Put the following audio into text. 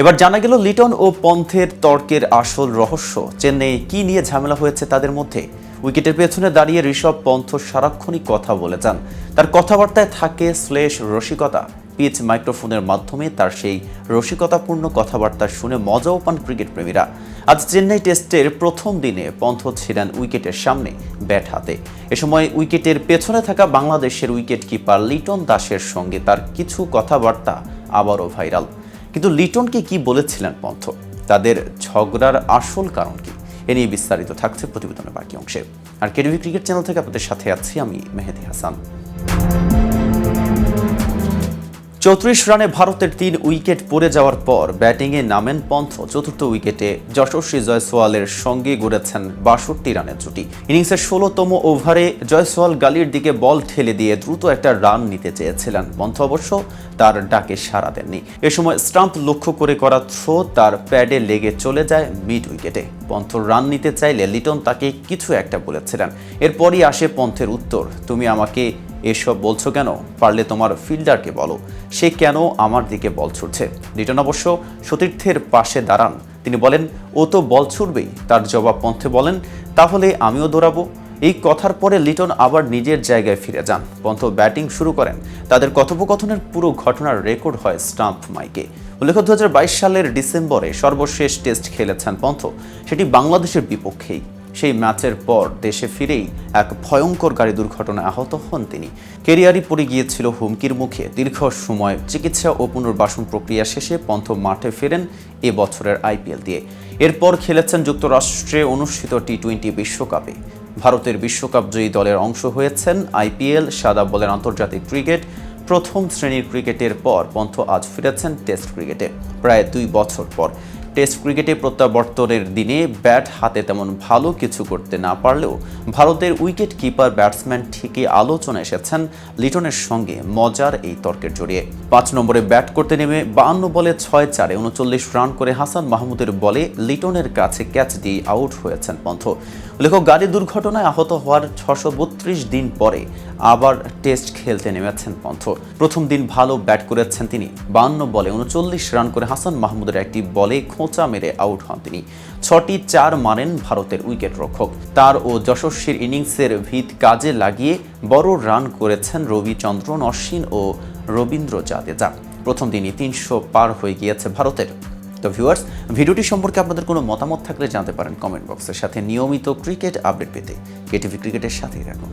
এবার জানা গেল লিটন ও পন্থের তর্কের আসল রহস্য। চেন্নাইয়ে কি নিয়ে ঝামেলা হয়েছে তাদের মধ্যে? উইকেটের পেছনে দাঁড়িয়ে ঋষভ পন্থ সারাক্ষণই কথা বলে যান। তার কথাবার্তায় থাকে শ্লেষ রসিকতা। পিচ মাইক্রোফোনের মাধ্যমে তার সেই রসিকতাপূর্ণ কথাবার্তা শুনে মজাও পান ক্রিকেট প্রেমীরা। আজ চেন্নাই টেস্টের প্রথম দিনে পন্থ ছিলেন উইকেটের সামনে ব্যাট হাতে। এ সময় উইকেটের পেছনে থাকা বাংলাদেশের উইকেট কিপার লিটন দাসের সঙ্গে তার কিছু কথাবার্তা আবারও ভাইরাল। কিন্তু লিটনকে কি বলেছিলেন পন্থ তাদের ঝগড়ার আসল কারণ কি? এ নিয়ে বিস্তারিত থাকছে প্রতিবেদনের বাকি অংশে। আর কেডিভি ক্রিকেট চ্যানেল থেকে আপনাদের সাথে আছি আমি মেহেদি হাসান। চৌত্রিশ রানে ভারতের তিন উইকেট পড়ে যাওয়ার পর ব্যাটিংয়ে নামেন পন্থ। চতুর্থ উইকেটে যশস্বী জয়সওয়ালের সঙ্গে গড়েছেন বাষট্টি রানের জুটি। ইনিংসের ষোলোতম ওভারে জয়সওয়াল গালির দিকে বল ঠেলে দিয়ে দ্রুত একটা রান নিতে চেয়েছিলেন পন্থ অবশ্য, তার ডাকে সাড়া দেননি। এ সময় স্টাম্প লক্ষ্য করে করা থ্রো তার প্যাডে লেগে চলে যায় মিড উইকেটে। পন্থ রান নিতে চাইলে লিটন তাকে কিছু একটা বলেছিলেন। এরপরই আসে পন্থের উত্তর, তুমি আমাকে এসব বলছো কেন? পারলে তোমার ফিল্ডারকে বলো। সে কেন আমার দিকে বল ছুটছে লিটন অবশ্য সতীর্থের পাশে দাঁড়ান। তিনি বলেন, ও তো বল ছুটবেই তার জবাব পন্থে বলেন, তাহলে আমিও দৌড়াবো। এই কথার পরে লিটন আবার নিজের জায়গায় ফিরে যান। পন্থ ব্যাটিং শুরু করেন। তাদের কথোপকথনের পুরো ঘটনার রেকর্ড হয় স্টাম্প মাইকে। উল্লেখ্য দু হাজার বাইশ সালের ডিসেম্বরে সর্বশেষ টেস্ট খেলেছেন পন্থ। সেটি বাংলাদেশের বিপক্ষেই। সেই ম্যাচের পর দেশে ফিরেই এক ভয়ঙ্কর গাড়ি দুর্ঘটনায় আহত হন তিনি। কেরিয়ারই পড়ে গিয়েছিল হুমকির মুখে। দীর্ঘ সময় চিকিৎসা ও পুনর্বাসন প্রক্রিয়া শেষে পন্থ মাঠে ফেরেন এ বছরের আইপিএল দিয়ে। এরপর খেলেছেন যুক্তরাষ্ট্রে অনুষ্ঠিত টি টোয়েন্টি বিশ্বকাপে। ভারতের বিশ্বকাপ জয়ী দলের অংশ হয়েছেন আইপিএল, সাদা বলের আন্তর্জাতিক ক্রিকেট। প্রথম শ্রেণির ক্রিকেটের পর পন্থ আজ ফিরেছেন টেস্ট ক্রিকেটে। প্রায় দুই বছর পর টেস্ট ক্রিকেটে প্রত্যাবর্তনের দিনে ব্যাট হাতে তেমন ভালো কিছু করতে না পারলেও ভারতের উইকেট কিপার, ব্যাটসম্যান ঠিকই আলোচনা এসেছেন লিটনের সঙ্গে মজার এই তর্কের জড়িয়ে। পাঁচ নম্বরে ব্যাট করতে নেমে বাহান্ন বলে ছয় চারে উনচল্লিশ রান করে হাসান মাহমুদের বলে লিটনের কাছে ক্যাচ দিয়ে আউট হয়েছেন পন্থ। উল্লেখ্য গাড়ি দুর্ঘটনায় আহত হওয়ার ছশো দিন পরে আবার টেস্ট খেলতে নেমেছেন পন্থ। প্রথম দিন ভালো ব্যাট করেছেন তিনি। বান্ন বলে উনচল্লিশ রান করে হাসান মাহমুদের একটি বলে খোঁচা মেরে আউট হন তিনি। ছটি চার মারেন ভারতের উইকেট রক্ষক তার ও যশস্বীর ইনিংসের ভিত কাজে লাগিয়ে বড় রান করেছেন রবিচন্দ্রন, অশ্বিন ও রবীন্দ্র জাদেজা প্রথম দিনই তিনশো পার হয়ে গিয়েছে ভারতের। তো ভিউয়ার্স ভিডিওটি সম্পর্কে আপনাদের কোনো মতামত থাকলে জানতে পারেন কমেন্ট বক্সের সাথে নিয়মিত ক্রিকেট আপডেট পেতে। কেটিভি ক্রিকেটের সাথেই রাখুন